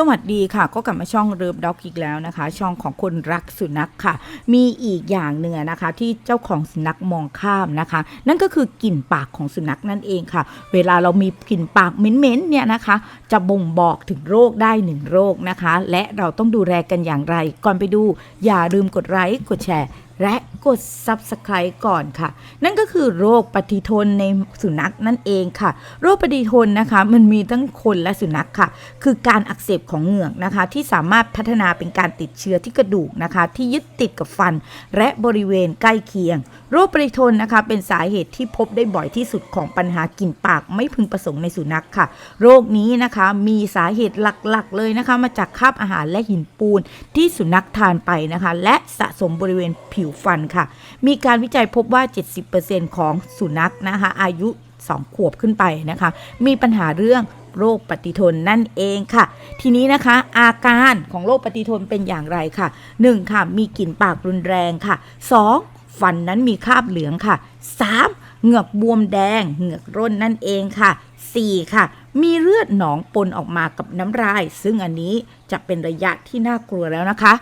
สวัสดีค่ะ ก็กลับมาช่องเริบด็อกอีกแล้วนะคะ ช่องของคนรักสุนัขค่ะ มีอีกอย่างหนึ่งนะคะ ที่เจ้าของสุนัขมองข้ามนะคะ นั่นก็คือกลิ่นปากของสุนัขนั่นเองค่ะ เวลาเรามีกลิ่นปากเหม็นๆเนี่ยนะคะ จะบ่งบอกถึงโรคได้หนึ่งโรคนะคะ และเราต้องดูแลกันอย่างไร ก่อนไปดู อย่าลืมกดไลค์กดแชร์ และกด Subscribe ก่อนค่ะ นั่นก็คือโรคปฏิทนในสุนัขนั่นเองค่ะ โรคปฏิทนนะคะ มันมีทั้งคนและสุนัขค่ะ คือการอักเสบของเหงือกนะคะ ที่สามารถพัฒนาเป็นการติดเชื้อที่กระดูกนะคะ ที่ยึดติดกับฟัน และบริเวณใกล้เคียงโรคปฏิทนนะคะเป็นสาเหตุที่พบได้บ่อยที่สุดของปัญหากลิ่นปากไม่พึงประสงค์ในสุนัขค่ะ โรคนี้นะคะมีสาเหตุหลักๆ เลยนะคะ มาจากคราบอาหารและหินปูนที่สุนัขทานไปนะคะ และสะสมบริเวณผิวฟันค่ะ มีการวิจัยพบว่า 70%ของสุนัขนะคะ อายุ 2 ขวบขึ้นไปนะคะ มีปัญหาเรื่องโรคปฏิทนนั่นเองค่ะ ทีนี้นะคะ อาการของโรคปฏิทนเป็นอย่างไรค่ะ 1. ค่ะมีกลิ่นปากรุนแรงค่ะ 2. ฟันนั้นมีคราบเหลืองค่ะ 3. เหงือกบวมแดง เหงือกร่นนั่นเองค่ะ 4. ค่ะ มีเลือดหนองปนออกมากับน้ำลาย ซึ่งอันนี้จะเป็นระยะที่น่ากลัวแล้วนะคะ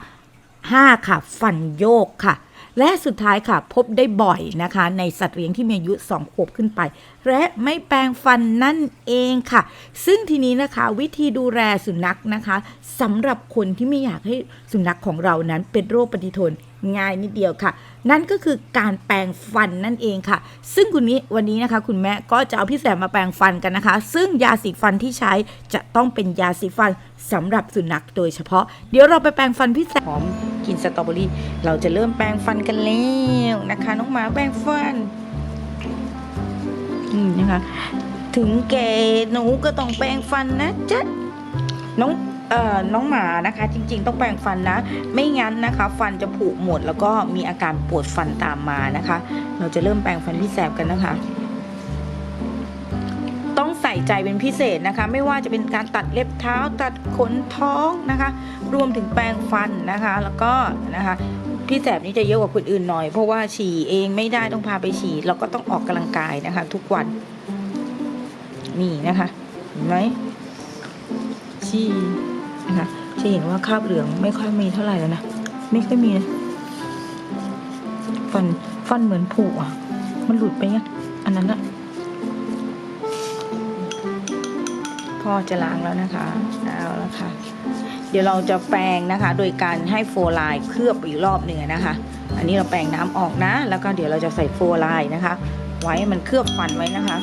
5 ค่ะ ฟันโยกค่ะ และสุดท้ายค่ะ พบได้บ่อยนะคะ ในสัตว์เลี้ยงที่มีอายุ 2 ขวบขึ้นไป และไม่แปรงฟันนั่นเองค่ะ ซึ่งทีนี้นะคะวิธีดูแลสุนัขนะคะสำหรับคนที่ไม่อยากให้สุนัขของเรานั้นเป็นโรคปฏิทนง่ายนิดเดียวค่ะ นั่นก็คือการแปรงฟันนั่นเองค่ะ ซึ่งคุณนี้วันนี้นะคะ คุณแม่ก็จะเอาพี่แสมมาแปรงฟันกันนะคะ ซึ่งยาสีฟันที่ใช้จะต้องเป็นยาสีฟันสำหรับสุนัขโดยเฉพาะ เดี๋ยวเราไปแปรงฟันพี่แสม กินสตรอเบอรี่ เราจะเริ่มแปรงฟันกันแล้วนะคะ น้องหมาแปรงฟันอืมนะคะ ถึงแก่หนูก็ต้องแปรงฟันนะจ๊ะน้องเอ่อน้องหมานะคะ จริง ๆ ต้องแปรงฟันนะ ไม่งั้นนะคะ ฟันจะผุหมดแล้วก็มีอาการปวดฟันตามมานะคะ เราจะเริ่มแปรงฟันพี่แสบกันนะคะ ใส่ใจเป็นพิเศษนะคะ ไม่ว่าจะเป็นการตัดเล็บเท้าตัดขนท้องนะคะ รวมถึงแปรงฟันนะคะ แล้วก็นะคะพี่แสบนี่จะเยอะกว่าคนอื่นหน่อย เพราะว่าฉี่เองไม่ได้ต้องพาไปฉี่เราก็ต้องออกกำลังกายนะคะ ทุกวัน นี่นะคะเห็นไหมฉี่นะคะจะเห็นว่าคราบเหลืองไม่ค่อยมีเท่าไหร่แล้วนะไม่ค่อยมีนะฟันฟันเหมือนผุอะ มันหลุดไปยังอันนั้นอะ พ่อจะล้างแล้วนะคะเอาแล้วค่ะ เดี๋ยวเราจะแปรงนะคะ โดยการให้โฟร์ไลน์เคลือบอีกรอบหนึ่งนะคะ อันนี้เราแปรงน้ำออกนะ แล้วก็เดี๋ยวเราจะใส่โฟร์ไลน์นะคะ ไว้มันเคลือบฟันไว้นะคะ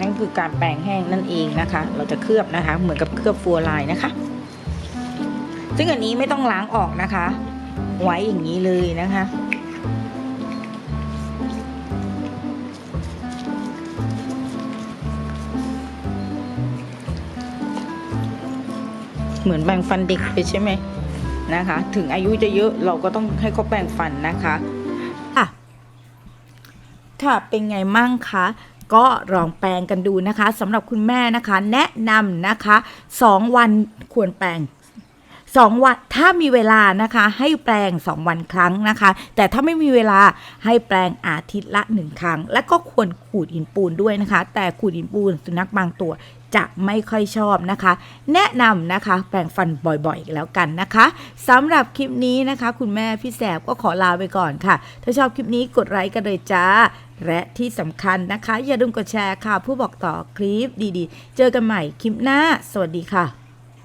นั่นคือการแปรงแห้งนั่นเองนะคะ เราจะเคลือบนะคะ เหมือนกับเคลือบโฟร์ไลน์นะคะ ซึ่งอันนี้ไม่ต้องล้างออกนะคะ ไว้อย่างนี้เลยนะคะ เหมือนแปรงฟันเด็กไปใช่ไหมนะคะ ถึงอายุจะเยอะเราก็ต้องให้เขาแปรงฟันนะคะค่ะค่ะเป็นไงมั่งคะก็ลองแปรงกันดูนะคะสำหรับคุณแม่นะคะ แนะนำนะคะสองวันควรแปรงสองวันถ้ามีเวลานะคะ ให้แปลงสองวันครั้งนะคะ แต่ถ้าไม่มีเวลาให้แปลงอาทิตย์ละหนึ่งครั้ง และก็ควรขูดหินปูนด้วยนะคะ แต่ขูดหินปูนสุนัขบางตัว จะไม่ค่อยชอบนะคะ แนะนำนะคะแปรงฟันบ่อยๆแล้วกันนะคะสำหรับคลิปนี้นะคะ คุณแม่พี่แสบก็ขอลาไปก่อนค่ะ ถ้าชอบคลิปนี้กดไลค์กันเลยจ้า และที่สำคัญนะคะ อย่าลืมกดแชร์ค่ะ ผู้บอกต่อคลิปดีๆ เจอกันใหม่คลิปหน้า สวัสดีค่ะ